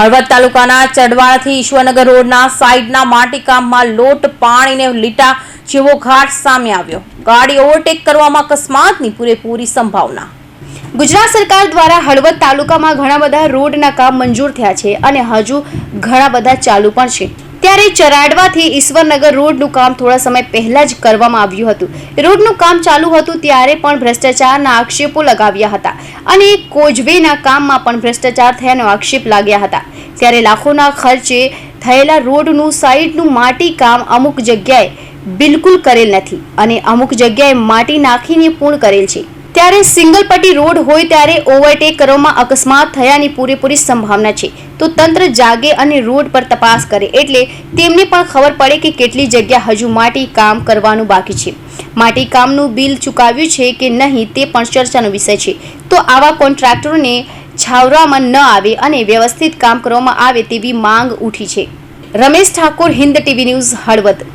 હળવદ તાલુકાના ચડવાળથી ઈશ્વરનગર રોડના સાઈડના માટીકામમાં લોટ પાણીને લીટા જેવો ઘાટ સામે આવ્યો. ગાડી ઓવરટેક કરવામાં અકસ્માતની પૂરેપૂરી સંભાવના. ગુજરાત સરકાર દ્વારા હળવદ તાલુકામાં ઘણા બધા રોડના કામ મંજૂર થયા છે અને હજુ ઘણા બધા ચાલુ પણ છે. ત્યારે ચરાડવાથી ઈશ્વરનગર રોડનું કામ થોડા સમય પહેલા જ કરવામાં આવ્યું હતું. રોડનું કામ ચાલુ હતું ત્યારે પણ ભ્રષ્ટાચારના આક્ષેપો લગાવ્યા હતા અને કોજવેના કામમાં પણ ભ્રષ્ટાચાર થયાનો આક્ષેપ લાગ્યા હતા. ત્યારે લાખોના ખર્ચે થયેલા રોડનું સાઈડનું માટી કામ અમુક જગ્યાએ બિલકુલ કરેલ નથી અને અમુક જગ્યાએ માટી નાખીને પૂર્ણ કરેલ છે. ત્યારે સિંગલ પટ્ટી રોડ હોય ત્યારે ઓવરટેક કરવામાં અકસ્માત થયાની પૂરેપૂરી સંભાવના છે. તો તંત્ર જાગે અને રોડ પર તપાસ કરે એટલે તેમને પણ ખબર પડે કે કેટલી જગ્યા હજુ માટી કામ કરવાનું બાકી છે. માટી કામનું બિલ ચૂકાવ્યું છે કે નહીં તે પણ ચર્ચાનો વિષય છે. તો આવા કોન્ટ્રાક્ટરોને છાવરામાં ન આવે અને વ્યવસ્થિત કામ કરવામાં આવે તેવી માંગ ઉઠી છે. Ramesh Thakor, Hind TV news, Halvad.